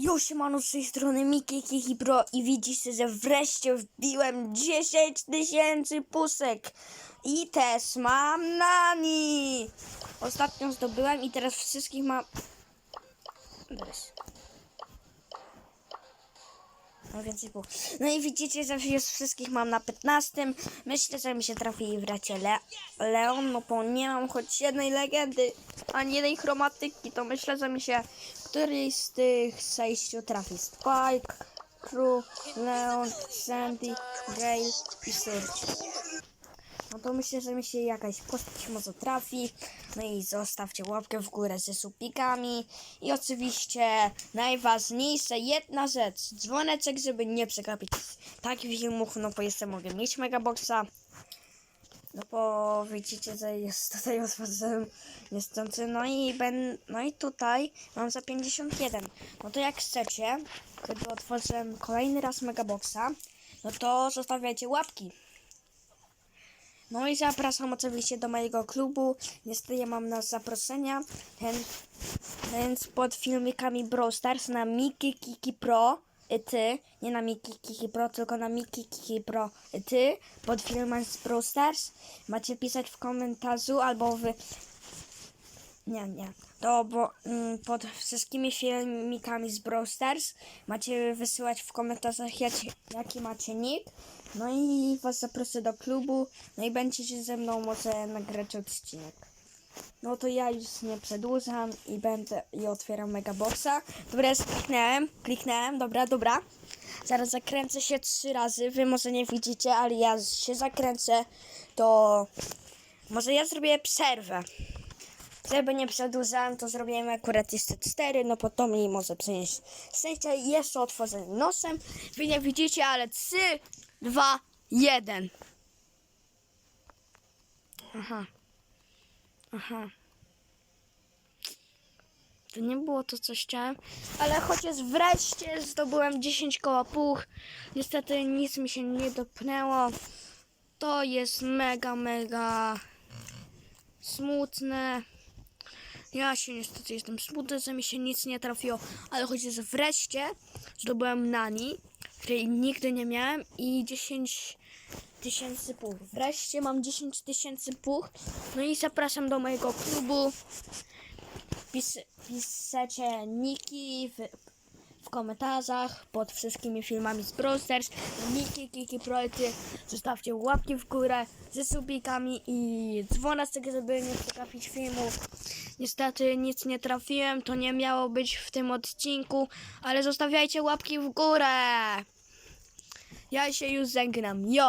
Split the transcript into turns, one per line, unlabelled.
Już siemano z tej strony Miki Kiki Pro i widzicie, że wreszcie wbiłem 10 tysięcy pusek i też mam nani. Ostatnio zdobyłem i teraz wszystkich mam... Bez. No więcej było. No i widzicie, że już wszystkich mam na 15. Myślę, że mi się trafi wreszcie Le Leon, no bo nie mam choć jednej legendy, ani jednej chromatyki, to myślę, że mi się któryś z tych sześciu trafi. Spike, Crew, Leon, Sandy, Gale i Surge. No to myślę, że mi się jakaś postać może trafi. No i zostawcie łapkę w górę ze supikami. I oczywiście najważniejsza jedna rzecz. Dzwoneczek, żeby nie przegapić takich filmów. No bo jeszcze mogę mieć megaboxa. No bo widzicie, że jest tutaj otworzyłem niestety. No i ben, no i tutaj mam za 51. No to jak chcecie, kiedy otworzę kolejny raz megaboxa, no to zostawiajcie łapki. No i zapraszam oczywiście do mojego klubu. Niestety ja mam na zaproszenia. Więc pod filmikami Brawl Stars na Miki Kiki Pro ty, nie na Miki Kiki Pro, tylko na Miki Kiki Pro ty, pod filmem z Brawl Stars macie pisać w komentarzu albo w nie, nie. To bo mm, pod wszystkimi filmikami z Brawl Stars macie wysyłać w komentarzach jaki, jaki macie nick. No i was zaproszę do klubu. No i będziecie ze mną może nagrać odcinek. No to ja już nie przedłużam i będę i otwieram megaboxa. Dobra, już kliknąłem, kliknąłem, dobra, dobra. Zaraz zakręcę się trzy razy. Wy może nie widzicie, ale ja się zakręcę. To może ja zrobię przerwę. Żeby nie przedłużałem, to zrobimy akurat jeszcze 4, no po to mi może przynieść szczęście jeszcze otworzę nosem. Wy nie widzicie, ale 3, 2, 1. Aha. Aha. To nie było to, co chciałem, ale chociaż wreszcie zdobyłem 10 koła puch. Niestety nic mi się nie dopnęło. To jest mega, mega smutne. Ja się niestety jestem smutny, że mi się nic nie trafiło, ale chociaż wreszcie zdobyłem nani, której nigdy nie miałem i 10 tysięcy puch. Wreszcie mam 10 tysięcy puch. No i zapraszam do mojego klubu. Pis piszecie niki w, w komentarzach pod wszystkimi filmami z Brawl Stars. Kiki, projekty. Zostawcie łapki w górę ze subikami i dzwoneczek, żeby nie przegapić filmów. Niestety nic nie trafiłem, to nie miało być w tym odcinku, ale zostawiajcie łapki w górę. Ja się już żegnam. Jo!